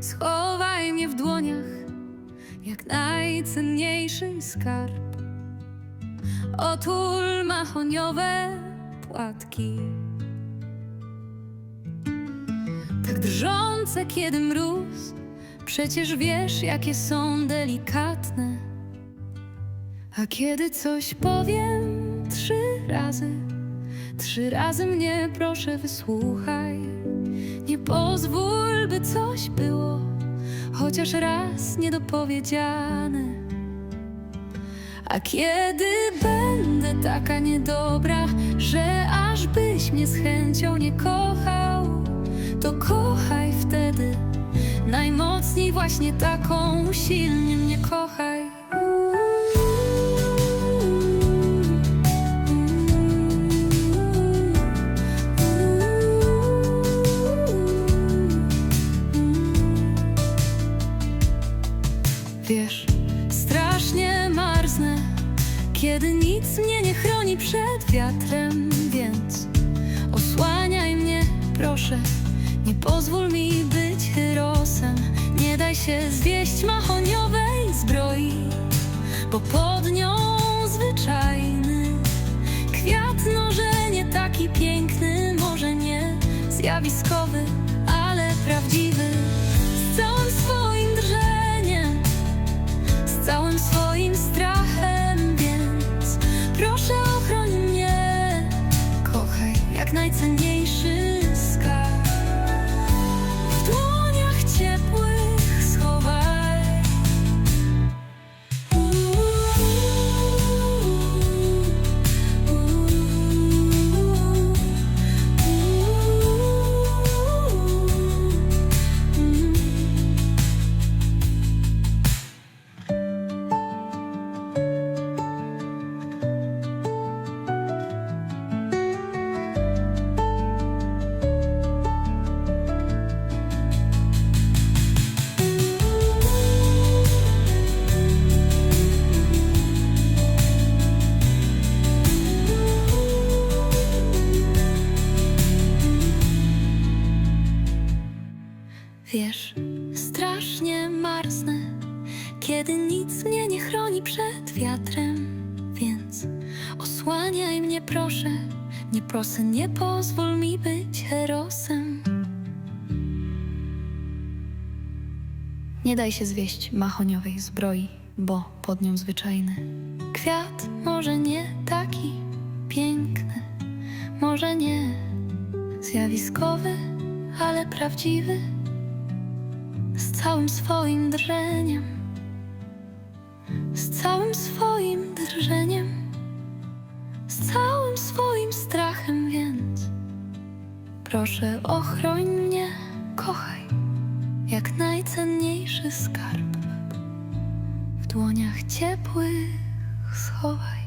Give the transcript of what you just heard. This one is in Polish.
schowaj mnie w dłoniach jak najcenniejszy skarb. Otul mahoniowe płatki, tak drżące kiedy mróz. Przecież wiesz, jakie są delikatne. A kiedy coś powiem trzy razy, trzy razy mnie proszę wysłuchaj. Nie pozwól, by coś było, chociaż raz niedopowiedziane. A kiedy będę taka niedobra, że aż byś mnie z chęcią nie kochał, to kochaj wtedy. Najmocniej właśnie taką silnie mnie kochaj. Wiesz, strasznie marznę, kiedy nic mnie nie chroni przed wiatrem, więc osłaniaj mnie, proszę. Nie pozwól mi być herosem, nie daj się zwieść mahoniowej zbroi, bo pod nią zwyczajny kwiat, może nie taki piękny, może nie zjawiskowy, jak najcenniejszy strasznie marznę, kiedy nic mnie nie chroni przed wiatrem, więc osłaniaj mnie proszę, nie proszę, nie pozwól mi być herosem. Nie daj się zwieść mahoniowej zbroi, bo pod nią zwyczajny kwiat może nie taki piękny, może nie zjawiskowy, ale prawdziwy z całym swoim drżeniem, z całym swoim drżeniem, z całym swoim strachem, więc proszę ochroń mnie, kochaj, jak najcenniejszy skarb. W dłoniach ciepłych schowaj.